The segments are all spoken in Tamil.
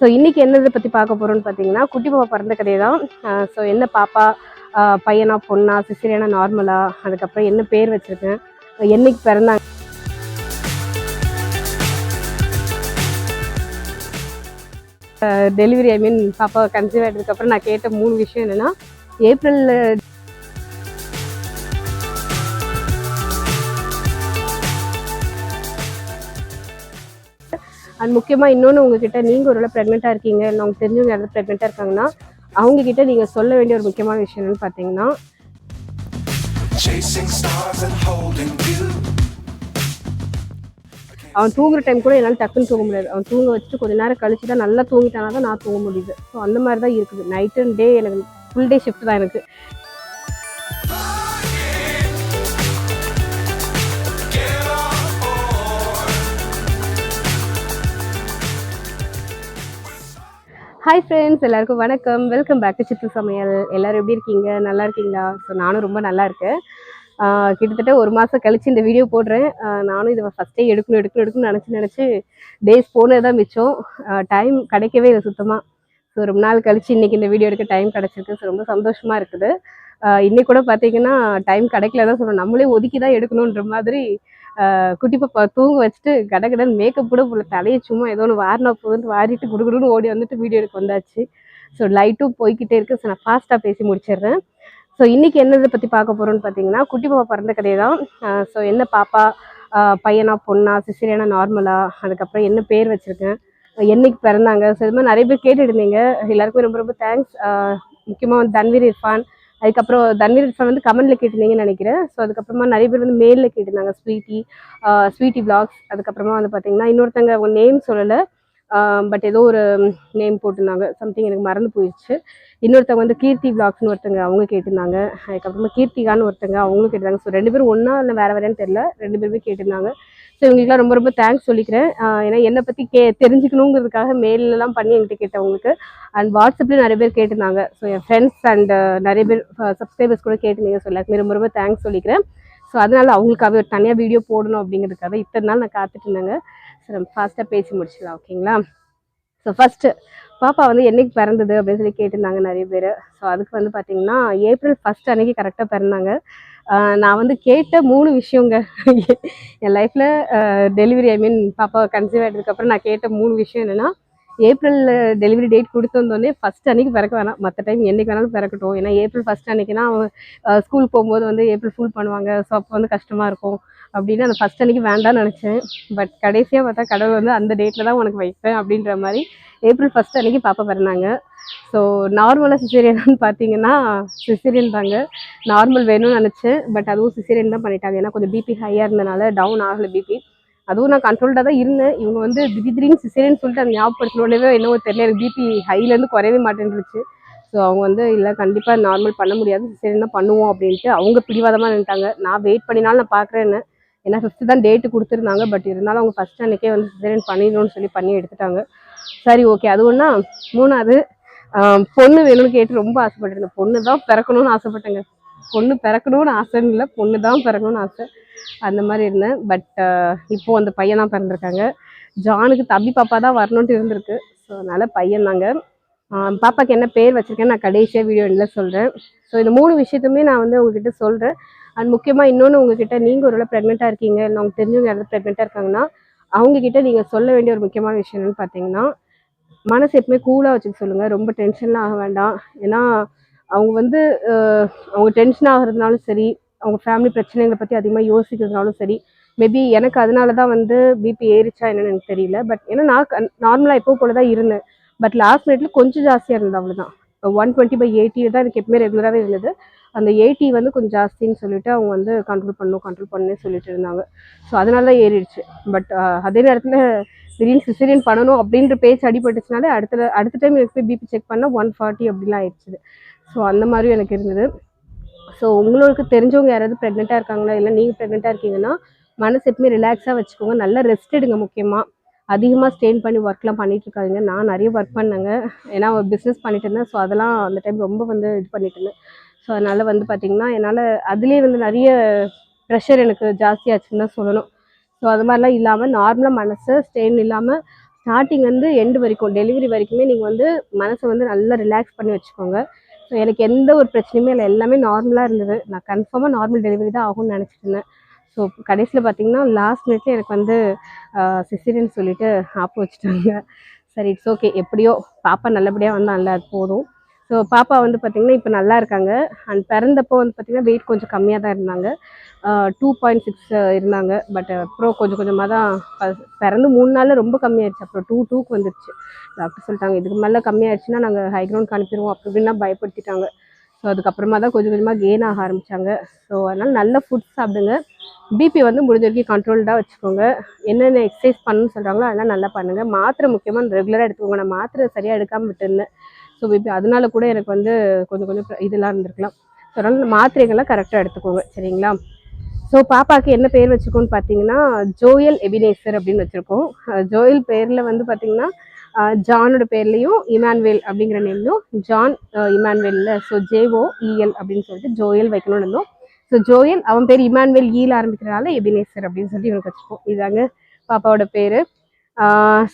ஸோ இன்னைக்கு என்னதை பற்றி பார்க்க போகிறோம்னு பார்த்தீங்கன்னா குட்டி பாப்பா பிறந்த கதையை தான். ஸோ என்ன பாப்பா பையனா பொண்ணா சிசிரியானா நார்மலா அதுக்கப்புறம் என்ன பேர் வச்சிருக்கேன் என்னைக்கு பிறந்தாங்க? டெலிவரி ஐ மீன் பாப்பா கன்சீவ் ஆகிட்டதுக்கப்புறம் நான் கேட்ட மூணு விஷயம் என்னென்னா ஏப்ரலில் அண்ட் முக்கியமாக இன்னொன்று உங்ககிட்ட நீங்கள் ஒரு ப்ரெக்னெண்ட்டாக இருக்கீங்க இல்லை அவங்க தெரிஞ்சவங்க யாராவது ப்ரெக்னெண்ட்டாக இருக்காங்கன்னா அவங்க கிட்ட நீங்கள் சொல்ல வேண்டிய ஒரு முக்கியமான விஷயம் என்னன்னு பார்த்தீங்கன்னா. அவன் தூங்குற டைம் கூட என்னால் டக்குன்னு தூங்க முடியாது. அவன் தூங்க வச்சுட்டு கொஞ்ச நேரம் கழிச்சு தான் நல்லா தூங்கிட்டானா தான் நான் தூங்க முடியுது. ஸோ அந்த மாதிரி தான் இருக்குது. நைட் அண்ட் டே எனக்கு ஃபுல் டே ஷிஃப்ட் தான் எனக்கு. ஹாய் ஃப்ரெண்ட்ஸ் எல்லாருக்கும் வணக்கம். வெல்கம் பேக் டு சித்து சமையல். எல்லோரும் எப்படி இருக்கீங்க? நல்லா இருக்கீங்களா? ஸோ நானும் ரொம்ப நல்லா இருக்கேன். கிட்டத்தட்ட ஒரு மாதம் கழித்து இந்த வீடியோ போடுறேன். நானும் இதை ஃபஸ்ட்டே எடுக்கணும் எடுக்கணும் எடுக்கணும்னு நினச்சி நினச்சி டேஸ் போனது தான் மிச்சம். டைம் கிடைக்கவே இல்லை சுத்தமாக ஸோ ரொம்ப நாள் கழிச்சு இன்றைக்கி இந்த வீடியோ எடுக்க டைம் கிடச்சிருக்கு. ஸோ ரொம்ப சந்தோஷமாக இருக்குது. இன்றைக்கூட பார்த்தீங்கன்னா டைம் கிடைக்கல தான் சொல்லணும் நம்மளே ஒதுக்கி தான் எடுக்கணுன்ற மாதிரி குட்டி பாப்பா தூங்க வச்சுட்டு கடகடன் மேக்கப் கூட போல தலையை சும்மா ஏதோ ஒன்று வாரினா போதுன்னு வாரிட்டு குடுகுடுன்னு ஓடி வந்துட்டு வீடியோ எடுக்க வந்தாச்சு. ஸோ லைட்டும் போய்க்கிட்டே இருக்கு. ஸோ நான் ஃபாஸ்ட்டாக பேசி முடிச்சிடுறேன். ஸோ இன்றைக்கி என்னதை பற்றி பார்க்க போகிறோம்னு பார்த்தீங்கன்னா குட்டி பாப்பா பிறந்த கதையை தான். ஸோ என்ன பாப்பா பையனா பொண்ணா சிசிரியானா நார்மலா அதுக்கப்புறம் என்ன பேர் வச்சுருக்கேன்? என்னைக்கு பிறந்தாங்க? ஸோ இது மாதிரி நிறைய பேர் கேட்டுருந்தீங்க எல்லாருக்குமே ரொம்ப ரொம்ப தேங்க்ஸ் முக்கியமாக வந்து தன்வீர் இர்ஃபான் அதுக்கப்புறம் தன்வீர் இர்ஃபான் வந்து கமெண்ட்ல கேட்டிருந்தீங்கன்னு நினைக்கிறேன். ஸோ அதுக்கப்புறமா நிறைய பேர் வந்து மெயிலில் கேட்டிருந்தாங்க ஸ்வீட்டி ஸ்வீட்டி பிளாக்ஸ் அதுக்கப்புறமா வந்து பார்த்தீங்கன்னா இன்னொருத்தங்க அவங்க நேம் சொல்லலை. பட் ஏதோ ஒரு நேம் போட்டிருந்தாங்க. சம்திங் எனக்கு மறந்து போயிடுச்சு இன்னொருத்தவங்க வந்து கீர்த்தி பிளாக்ஸ்னு ஒருத்தங்க அவங்க கேட்டிருந்தாங்க. அதுக்கப்புறமா கீர்த்திகான்னு ஒருத்தங்க அவங்களும் கேட்டிருந்தாங்க. ஸோ ரெண்டு பேரும் ஒன்றா இல்லை வேறு வேறேன்னு தெரில ரெண்டு பேருமே கேட்டிருந்தாங்க. ஸோ இவங்களுக்குலாம் ரொம்ப ரொம்ப தேங்க்ஸ் சொல்லிக்கிறேன். ஏன்னா என்னை பற்றி கே தெரிஞ்சுக்கணுங்கிறதுக்காக மெயிலெலாம் பண்ணி என்கிட்ட கேட்டவங்களுக்கு அண்ட் வாட்ஸ்அப்லேயும் நிறைய பேர் கேட்டிருந்தாங்க. ஸோ என் ஃப்ரெண்ட்ஸ் அண்ட் நிறைய பேர் சப்ஸ்கிரைபர்ஸ் கூட கேட்டிருந்தீங்க. ஸோ எல்லாருக்குமே ரொம்ப ரொம்ப தேங்க்ஸ் சொல்லிக்கிறேன். ஸோ அதனால் அவங்களுக்காக ஒரு தனியாக வீடியோ போடணும் அப்படிங்கிறதுக்காக இத்தனை நாள் நான் காத்துட்டு இருந்தேங்க. ஸோ நம்ம ஃபாஸ்ட்டாக பேசி முடிச்சிடலாம் ஓகேங்களா ஸோ ஃபஸ்ட்டு பாப்பா வந்து என்னைக்கு பிறந்தது அப்படின்னு சொல்லி கேட்டிருந்தாங்க நிறைய பேர். ஸோ அதுக்கு வந்து பார்த்தீங்கன்னா ஏப்ரல் ஃபஸ்ட் அன்னைக்கு கரெக்டாக பிறந்தாங்க. நான் வந்து கேட்ட மூணு விஷயங்க. என் லைஃப்பில் டெலிவரி ஐ மீன் பாப்பா கன்சீவ் ஆகிட்டதுக்கப்புறம் நான் கேட்ட மூணு விஷயம் என்னென்னா ஏப்ரலில் டெலிவரி டேட் கொடுத்து வந்தோடனே ஃபஸ்ட் அன்னைக்கு பிறக்க வேணாம். மற்ற டைம் என்றைக்கு வேணாலும் பிறக்கட்டும். ஏன்னா ஏப்ரல் ஃபஸ்ட் அன்னைக்குனா ஸ்கூல் போகும்போது வந்து ஏப்ரல் ஃபுல் பண்ணுவாங்க. ஸோ அப்போ வந்து கஷ்டமாக இருக்கும். அப்படின்னு அந்த ஃபஸ்ட் அன்னைக்கு வேண்டாம்னு நினச்சேன். பட் கடைசியாக பார்த்தா கடவுள் வந்து அந்த டேட்டில் தான் உனக்கு வைப்பேன் அப்படின்ற மாதிரி ஏப்ரல் ஃபஸ்ட் அன்னைக்கு பாப்பா பிறந்தாங்க. ஸோ நார்மலாக சிசேரியன் பார்த்தீங்கன்னா சிசேரியன் தாங்க. நார்மல் வேணும்னு நினச்சேன். பட் அதுவும் சிசேரியன் தான் பண்ணிட்டாங்க. ஏன்னா கொஞ்சம் பிபி ஹையாக இருந்தனால டவுன் ஆகலை பிபி அதுவும் நான் கண்ட்ரோல்டாக தான் இருந்தேன். இவங்க வந்து திடீர்னு சிசேரியன் சொல்லிட்டு அந்த ஞாபகப்படுத்தினோடனே என்னவோ தெரியல. எனக்கு பிபி ஹைலேருந்து குறையவே மாட்டேன்ருச்சு. ஸோ அவங்க வந்து இல்லை கண்டிப்பாக நார்மல் பண்ண முடியாது. சிசேரியன் தான் பண்ணுவோம் அப்படின்ட்டு அவங்க பிடிவாதமாக நின்ட்டாங்க நான் வெயிட் பண்ணினாலும் நான் பார்க்குறேன்னு. ஏன்னா ஃபிஃப்த்து தான் டேட்டு கொடுத்துருந்தாங்க பட் இருந்தாலும் அவங்க ஃபஸ்ட் அன்றைக்கே வந்து சிசேரியன் பண்ணிடணும்னு சொல்லி பண்ணி எடுத்துட்டாங்க. சரி ஓகே அது ஒன்றா மூணாவது பொண்ணு வேணும்னு கேட்டு ரொம்ப ஆசைப்பட்டிருந்தேன். பொண்ணு தான் பிறக்கணும்னு ஆசைப்பட்டேங்க. பொண்ணு பிறக்கணும்னு ஆசைன்னு இல்லை. பொண்ணு தான் பிறக்கணும்னு ஆசை. அந்த மாதிரி இருந்தேன். பட் இப்போது அந்த பையன் தான் பிறந்திருக்காங்க. ஜானுக்கு தம்பி பாப்பா தான் வரணுன்ட்டு இருந்திருக்கு. ஸோ அதனால் பையன் தாங்க பாப்பாக்கு என்ன பேர் வச்சுருக்கேன் நான் கடைசியாக வீடியோ இல்லை சொல்கிறேன் ஸோ இந்த மூணு விஷயத்துமே நான் வந்து உங்ககிட்ட சொல்கிறேன் அண்ட் முக்கியமாக இன்னொன்று உங்ககிட்ட நீங்கள் ஒரு வேளை ப்ரெக்னெண்ட்டாக இருக்கீங்க இல்லை அவங்க தெரிஞ்சவங்க யாராவது ப்ரெக்னெண்ட்டாக இருக்காங்கன்னா அவங்கக்கிட்ட நீங்கள் சொல்ல வேண்டிய ஒரு முக்கியமான விஷயம் என்னென்னு பார்த்தீங்கன்னா மனசு எப்பவுமே கூலாக வச்சுக்க சொல்லுங்கள் ரொம்ப டென்ஷன்லாம் ஆக வேண்டாம். ஏன்னா அவங்க வந்து அவங்க டென்ஷன் ஆகிறதுனாலும் சரி அவங்க ஃபேமிலி பிரச்சனைகளை பற்றி அதிகமாக யோசிக்கிறதுனாலும் சரி மேபி எனக்கு அதனால தான் வந்து பிபி ஏறிச்சா என்னன்னு எனக்கு தெரியல. பட் ஏன்னா நான் நார்மலாக எப்போ போல தான் இருந்தேன். பட் லாஸ்ட் மினிட்ல கொஞ்சம் ஜாஸ்தியாக இருந்தது அவ்வளோதான் ஒன் டுவெண்ட்டி பை எயிட்டி தான் எனக்கு எப்பவுமே ரெகுலராகவே இருந்தது. அந்த எயிட்டி வந்து கொஞ்சம் ஜாஸ்தின்னு சொல்லிட்டு அவங்க வந்து கண்ட்ரோல் பண்ணணும் கண்ட்ரோல் பண்ணு சொல்லிட்டு இருந்தாங்க. ஸோ அதனால தான் ஏறிடுச்சு. பட் அதே நேரத்தில் திடீர்னு சிசரியன் பண்ணணும் அப்படின்ற பேச்சு அடிபட்டுச்சுனாலே அடுத்த அடுத்த டைம் எனக்கு போய் பிபி செக் பண்ணால் ஒன் ஃபார்ட்டி அப்படிலாம் ஆயிடுச்சு ஸோ அந்த மாதிரியும் எனக்கு இருந்தது. ஸோ உங்களுக்கு தெரிஞ்சவங்க யாராவது ப்ரெக்னெண்ட்டாக இருக்காங்களா? இல்லை நீங்கள் ப்ரெக்னெண்ட்டாக இருக்கீங்கன்னா மனசு எப்பவுமே ரிலாக்ஸாக வச்சுக்கோங்க. நல்லா ரெஸ்ட் எடுங்க முக்கியமாக அதிகமாக ஸ்டெயின் பண்ணி ஒர்க்லாம் பண்ணிட்டு இருக்காங்க நான் நிறைய ஒர்க் பண்ணேங்க. ஏன்னா ஒரு பிஸ்னஸ் பண்ணிட்டு இருந்தேன். ஸோ அதெல்லாம் அந்த டைம் ரொம்ப வந்து இது பண்ணிட்டு இருந்தேன். ஸோ அதனால் வந்து பார்த்திங்கன்னா என்னால் அதுலேயே வந்து நிறைய ப்ரெஷர் எனக்கு ஜாஸ்தியாச்சுன்னு தான் சொல்லணும். ஸோ அது மாதிரிலாம் இல்லாமல் நார்மலாக மனசு ஸ்டெயின் இல்லாமல் ஸ்டார்டிங் வந்து எண்டு வரைக்கும் டெலிவரி வரைக்குமே நீங்கள் வந்து மனசை வந்து நல்லா ரிலாக்ஸ் பண்ணி வச்சுக்கோங்க. ஸோ எனக்கு எந்த ஒரு பிரச்சனையுமே இல்லை. எல்லாமே நார்மலாக இருந்தது. நான் கன்ஃபார்மாக நார்மல் டெலிவரி தான் ஆகும்னு நினச்சிட்டு இருந்தேன். ஸோ கடைசியில் பார்த்தீங்கன்னா லாஸ்ட் மினிட்ல எனக்கு வந்து சிசிரியன் சொல்லிட்டு ஆப்பு வச்சுட்டாங்க. சரி இட்ஸ் ஓகே எப்படியோ பாப்பா நல்லபடியாக வந்தால் அது போதும். ஸோ பாப்பா வந்து பார்த்திங்கன்னா இப்போ நல்லா இருக்காங்க. அண்ட் பிறந்தப்போ வந்து பார்த்திங்கன்னா வெயிட் கொஞ்சம் கம்மியாக தான் இருந்தாங்க. டூ பாயிண்ட் சிக்ஸ் இருந்தாங்க. பட் அப்புறம் கொஞ்சம் கொஞ்சமாக தான் பிறந்து மூணு நாளில் ரொம்ப கம்மியாயிடுச்சு. அப்புறம் டூ டூக்கு வந்துருச்சு டாக்டர் சொல்லிட்டாங்க இதுக்கு மேலே கம்மியாயிடுச்சுன்னா நாங்கள் ஹை கிரவுண்ட் அனுப்பிடுவோம் அப்படி இப்படின்னா பயப்படுத்திட்டாங்க. ஸோ அதுக்கப்புறமா தான் கொஞ்சம் கொஞ்சமாக கெயின் ஆக ஆரம்பித்தாங்க ஸோ அதனால் நல்ல ஃபுட் சாப்பிடுங்க. பிபி வந்து முடிஞ்ச வரைக்கும் கண்ட்ரோல்டாக வச்சுக்கோங்க. என்னென்ன எக்ஸசைஸ் பண்ணணும்னு சொல்கிறாங்களோ அதெல்லாம் நல்லா பண்ணுங்கள் மாத்திரை முக்கியமாக ரெகுலராக எடுத்துக்கோங்க. நான் மாத்திரை சரியாக எடுக்காமல் விட்டுருந்தேன். ஸோ பிபி அதனால கூட எனக்கு வந்து கொஞ்சம் கொஞ்சம் இதெல்லாம் இருந்திருக்கலாம். ஸோ அதனால் மாத்திரைகள்லாம் கரெக்டாக எடுத்துக்கோங்க. சரிங்களா? ஸோ பாப்பாக்கு என்ன பேர் வச்சுருக்கோம்னு பார்த்தீங்கன்னா ஜோயல் எபினேசர் அப்படின்னு வச்சுருக்கோம். ஜோயல் பேரில் வந்து பார்த்தீங்கன்னா ஜானோட பேர்லேயும் இமான்வேல் அப்படிங்கிற நேம்லையும் ஜான் இமான்வேலில். ஸோ ஜேஓ இஎல் அப்படின்னு சொல்லிட்டு ஜோயல் வைக்கணும்னு இருந்தோம். ஸோ ஜோயல் அவன் பேர் இமான்வேல் ஈல ஆரம்பிக்கிறனால எபினேசர் அப்படின்னு சொல்லி இவனுக்கு வச்சுருக்கோம். இதாங்க பாப்பாவோட பேர்.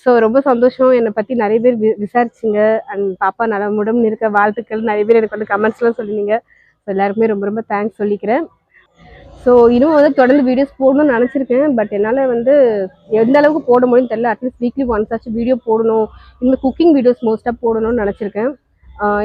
ஸோ ரொம்ப சந்தோஷம். என்னை பற்றி நிறைய பேர் வி விசாரிச்சிங்க. அண்ட் பாப்பா நலமுடன் இருக்க வாழ்த்துக்கள். நிறைய பேர் எனக்கு வந்து கமெண்ட்ஸ்லாம் சொல்லியிருந்தீங்க ஸோ எல்லாருக்குமே ரொம்ப ரொம்ப தேங்க்ஸ் சொல்லிக்கிறேன். ஸோ இன்னும் வந்து தொடர்ந்து வீடியோஸ் போடணும்னு நினச்சிருக்கேன். பட் என்னால் வந்து எந்த அளவுக்கு போட முடியும்னு தெரியல. அட்லீஸ்ட் வீக்லி ஒன்ஸ் ஆச்சு வீடியோ போடணும். இனிமேல் குக்கிங் வீடியோஸ் மோஸ்ட்டாக போடணும்னு நினச்சிருக்கேன்.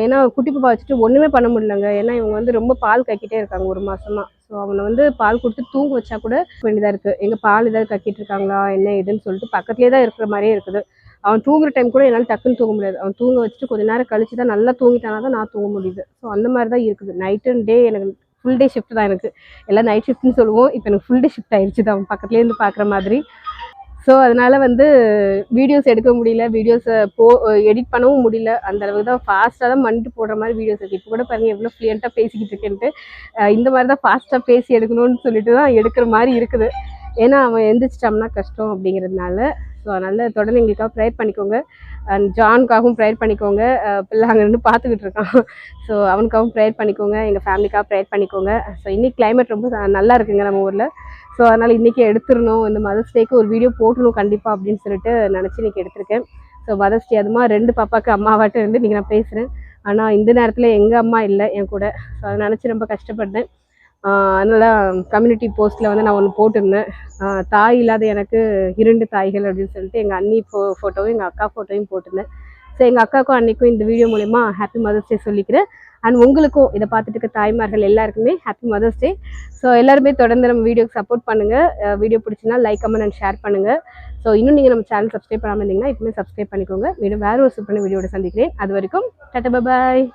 ஏன்னா குட்டி பாப்பா வச்சுட்டு ஒன்றுமே பண்ண முடியலங்க. ஏன்னா இவங்க வந்து ரொம்ப பால் கக்கிட்டே இருக்காங்க ஒரு மாதமாக ஸோ அவனை வந்து பால் கொடுத்து தூங்க வச்சா கூட வேண்டியதாக இருக்குது எங்கள் பால் ஏதாவது கட்டிட்டு இருக்காங்களா என்ன ஏதுன்னு சொல்லிட்டு பக்கத்துலேயே தான் இருக்கிற மாதிரியே இருக்குது. அவன் தூங்குற டைம் கூட என்னால் டக்குன்னு தூங்க முடியாது. அவன் தூங்க வச்சுட்டு கொஞ்ச நேரம் கழிச்சு தான் நல்லா தூங்கிட்டானா தான் நான் தூங்க முடியுது. ஸோ அந்த மாதிரி தான் இருக்குது. நைட் அண்ட் டே எனக்கு ஃபுல் டே ஷிஃப்ட் தான் எனக்கு. எல்லாம் நைட் ஷிஃப்ட்னு சொல்லுவோம். இப்போ எனக்கு ஃபுல் டே ஷிஃப்ட் ஆயிடுச்சு தான். அவன் பக்கத்துலேருந்து பார்க்குற மாதிரி. ஸோ அதனால் வந்து வீடியோஸ் எடுக்க முடியல. வீடியோஸை போ எடிட் பண்ணவும் முடியல. அந்த அளவுக்கு தான் ஃபாஸ்ட்டாக தான் பண்ணிட்டு போடுற மாதிரி வீடியோஸ் இருக்குது இப்போ கூட பாருங்கள் எவ்வளோ ஃப்ளூயண்ட்டாக பேசிக்கிட்டு இருக்கேன்ட்டு. இந்த மாதிரி தான் ஃபாஸ்ட்டாக பேசி எடுக்கணும்னு சொல்லிட்டு தான் எடுக்கிற மாதிரி இருக்குது. ஏன்னா அவன் எந்திரிச்சிட்டோம்னா கஷ்டம் அப்படிங்கிறதுனால ஸோ அதனால் தொடர்ந்து எங்களுக்காக ப்ரேயர் பண்ணிக்கோங்க. அண்ட் ஜானுக்காகவும் ப்ரேயர் பண்ணிக்கோங்க. பிள்ளை அங்கே நின்று பார்த்துக்கிட்டு இருக்கான். ஸோ அவனுக்காகவும் ப்ரேயர் பண்ணிக்கோங்க. எங்கள் ஃபேமிலிக்காக ப்ரேயர் பண்ணிக்கோங்க. ஸோ இன்றைக்கி கிளைமேட் ரொம்ப நல்லா இருக்குங்க நம்ம ஊரில். ஸோ அதனால் இன்றைக்கி எடுத்துடணும். இந்த மதர்ஸ் டேக்கு ஒரு வீடியோ போட்டணும் கண்டிப்பாக அப்படின்னு சொல்லிட்டு நினச்சி இன்றைக்கி எடுத்திருக்கேன். ஸோ மதர்ஸ் டே அதுமா ரெண்டு பாப்பாவுக்கு அம்மாவாட்ட இருந்து இன்றைக்கி நான் பேசுகிறேன் ஆனால் இந்த நேரத்தில் எங்கள் அம்மா இல்லை என் கூட. ஸோ அதை நினச்சி ரொம்ப கஷ்டப்பட்டேன் அதனால் கம்யூனிட்டி போஸ்ட்டில் வந்து நான் ஒன்று போட்டிருந்தேன். தாய் இல்லாத எனக்கு இரண்டு தாய்கள் அப்படின்னு சொல்லிட்டு எங்கள் அண்ணி ஃபோ ஃபோட்டோவும் எங்கள் அக்கா ஃபோட்டோவையும் போட்டிருந்தேன். ஸோ எங்கள் அக்காவுக்கும் அன்னைக்கும் இந்த வீடியோ மூலிமா ஹாப்பி மதர்ஸ் டே சொல்லிக்கிறேன். அண்ட் உங்களுக்கும் இதை பார்த்துட்டு இருக்க தாய்மார்கள் எல்லாருக்குமே ஹாப்பி மதர்ஸ் டே ஸோ எல்லாருமே தொடர்ந்து நம்ம வீடியோக்கு சப்போர்ட் பண்ணுங்கள் வீடியோ பிடிச்சினா லைக் கமெண்ட் அண்ட் ஷேர் பண்ணுங்கள் ஸோ இன்னும் நீங்கள் நம்ம சேனல் சப்ஸ்கிரைப் பண்ணாமல் இருந்தீங்கன்னா இப்போமே சப்ஸ்கிரைப் பண்ணிக்கோங்க. மீண்டும் வேறு ஒரு சூப்பரான வீடியோட சந்திக்கிறேன். அது வரைக்கும் டட்ட பாய்